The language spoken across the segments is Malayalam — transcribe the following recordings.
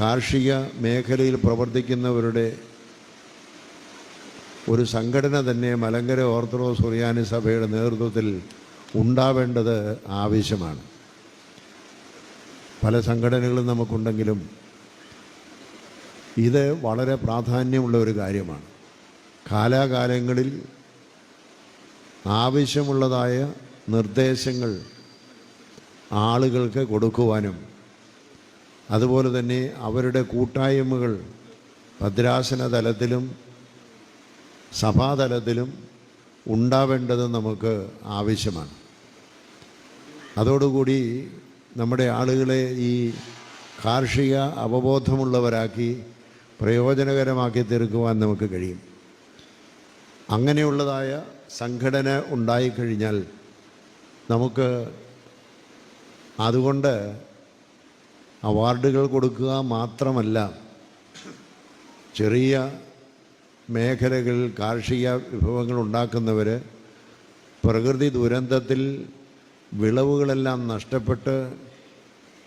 കാർഷിക മേഖലയിൽ പ്രവർത്തിക്കുന്നവരുടെ ഒരു സംഘടന തന്നെ മലങ്കര ഓർത്തഡോക്സ് സുറിയാനി സഭയുടെ നേതൃത്വത്തിൽ ഉണ്ടാവേണ്ടത് ആവശ്യമാണ്. പല സംഘടനകളും നമുക്കുണ്ടെങ്കിലും ഇത് വളരെ പ്രാധാന്യമുള്ള ഒരു കാര്യമാണ്. കാലാകാലങ്ങളിൽ ആവശ്യമുള്ളതായ നിർദ്ദേശങ്ങൾ ആളുകൾക്ക് കൊടുക്കുവാനും അതുപോലെ തന്നെ അവരുടെ കൂട്ടായ്മകൾ ഭദ്രാസന തലത്തിലും സഭാതലത്തിലും ഉണ്ടാവേണ്ടത് നമുക്ക് ആവശ്യമാണ്. അതോടുകൂടി നമ്മുടെ ആളുകളെ ഈ കാർഷിക അവബോധമുള്ളവരാക്കി പ്രയോജനകരമാക്കി തീർക്കുവാൻ നമുക്ക് കഴിയും. അങ്ങനെയുള്ളതായ സംഘടന ഉണ്ടായിക്കഴിഞ്ഞാൽ നമുക്ക് അതുകൊണ്ട് അവാർഡുകൾ കൊടുക്കുക മാത്രമല്ല ചെറിയ മേഖലകളിൽ കാർഷിക വിഭവങ്ങൾ ഉണ്ടാക്കുന്നവർ പ്രകൃതി ദുരന്തത്തിൽ വിളവുകളെല്ലാം നഷ്ടപ്പെട്ട്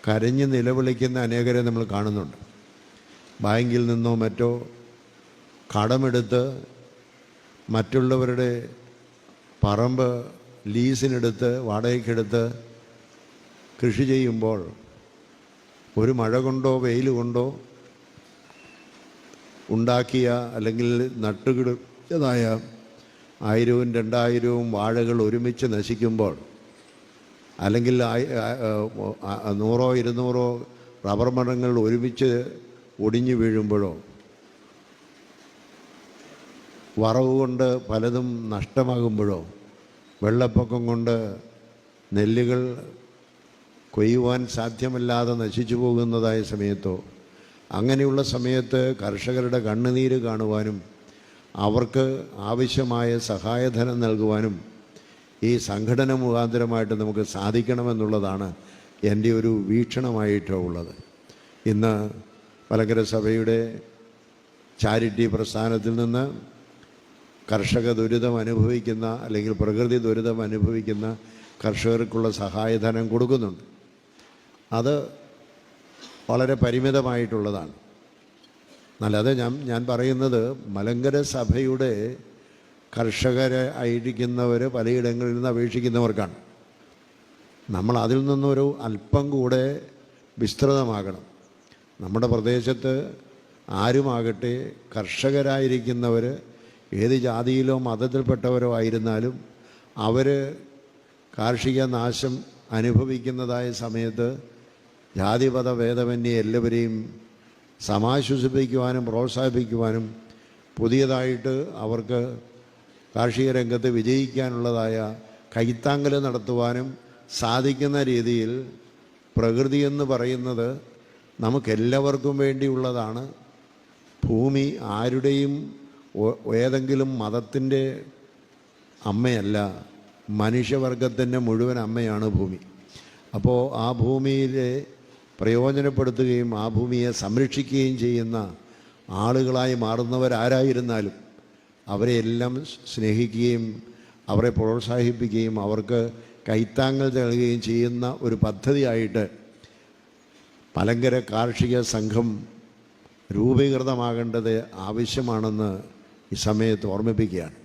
കരഞ്ഞ് നിലവിളിക്കുന്ന അനേകരെ നമ്മൾ കാണുന്നുണ്ട്. ബാങ്കിൽ നിന്നോ മറ്റോ കടമെടുത്ത് മറ്റുള്ളവരുടെ പറമ്പ് ലീസിനെടുത്ത് വാടകയ്ക്കെടുത്ത് കൃഷി ചെയ്യുമ്പോൾ ഒരു മഴ കൊണ്ടോ വെയിൽ കൊണ്ടോ ഉണ്ടാക്കിയ അല്ലെങ്കിൽ നട്ടുകിടതായ ആയിരവും രണ്ടായിരവും വാഴകൾ ഒരുമിച്ച് നശിക്കുമ്പോൾ അല്ലെങ്കിൽ നൂറോ ഇരുന്നൂറോ റബ്ബർ മരങ്ങൾ ഒരുമിച്ച് ഒടിഞ്ഞു വീഴുമ്പോഴോ വറവ് കൊണ്ട് പലതും നഷ്ടമാകുമ്പോഴോ വെള്ളപ്പൊക്കം കൊണ്ട് നെല്ലുകൾ കൊയ്യുവാൻ സാധ്യമല്ലാതെ നശിച്ചു പോകുന്നതായ സമയത്തോ അങ്ങനെയുള്ള സമയത്ത് കർഷകരുടെ കണ്ണുനീര് കാണുവാനും അവർക്ക് ആവശ്യമായ സഹായധനം നൽകുവാനും ഈ സംഘടന മുഖാന്തരമായിട്ട് നമുക്ക് സാധിക്കണമെന്നുള്ളതാണ് എന്റെ ഒരു വീക്ഷണമായിട്ടോ ഉള്ളത്. ഇന്ന് മലങ്കര സഭയുടെ ചാരിറ്റി പ്രസ്ഥാനത്തിൽ നിന്ന് കർഷക ദുരിതം അനുഭവിക്കുന്ന അല്ലെങ്കിൽ പ്രകൃതി ദുരിതം അനുഭവിക്കുന്ന കർഷകർക്കുള്ള സഹായധനം കൊടുക്കുന്നുണ്ട്. അത് വളരെ പരിമിതമായിട്ടുള്ളതാണ്. അല്ലാതെ ഞാൻ ഞാൻ പറയുന്നത് മലങ്കര സഭയുടെ കർഷകരെ ആയിരിക്കുന്നവർ പലയിടങ്ങളിൽ നിന്ന് അപേക്ഷിക്കുന്നവർക്കാണ്. നമ്മൾ അതിൽ നിന്നൊരു അല്പം കൂടെ വിസ്തൃതമാകണം. നമ്മുടെ പ്രദേശത്ത് ആരുമാകട്ടെ കർഷകരായിരിക്കുന്നവർ ഏത് ജാതിയിലോ മതത്തിൽപ്പെട്ടവരോ ആയിരുന്നാലും അവർ കാർഷിക നാശം അനുഭവിക്കുന്നതായ സമയത്ത് ജാതിപത ഭേദമന്യേ എല്ലാവരെയും സമാശ്വസിപ്പിക്കുവാനും പ്രോത്സാഹിപ്പിക്കുവാനും പുതിയതായിട്ട് അവർക്ക് കാർഷിക രംഗത്ത് വിജയിക്കാനുള്ളതായ കൈത്താങ്കൽ നടത്തുവാനും സാധിക്കുന്ന രീതിയിൽ പ്രകൃതി എന്ന് പറയുന്നത് നമുക്കെല്ലാവർക്കും വേണ്ടിയുള്ളതാണ്. ഭൂമി ആരുടെയും ഏതെങ്കിലും മതത്തിന്റെ അമ്മയല്ല മനുഷ്യവർഗത്തിന്റെ മുഴുവൻ അമ്മയാണ് ഭൂമി. അപ്പോൾ ആ ഭൂമിയിലെ പ്രയോജനപ്പെടുത്തുകയും ആ ഭൂമിയെ സംരക്ഷിക്കുകയും ചെയ്യുന്ന ആളുകളായി മാറുന്നവരാരായിരുന്നാലും അവരെ എല്ലാം സ്നേഹിക്കുകയും അവരെ പ്രോത്സാഹിപ്പിക്കുകയും അവർക്ക് കൈത്താങ്ങൽ നൽകുകയും ചെയ്യുന്ന ഒരു പദ്ധതിയായിട്ട് മലങ്കര കാർഷിക സംഘം രൂപീകൃതമാകേണ്ടത് ആവശ്യമാണെന്ന് ഈ സമയത്ത് ഓർമ്മിപ്പിക്കുകയാണ്.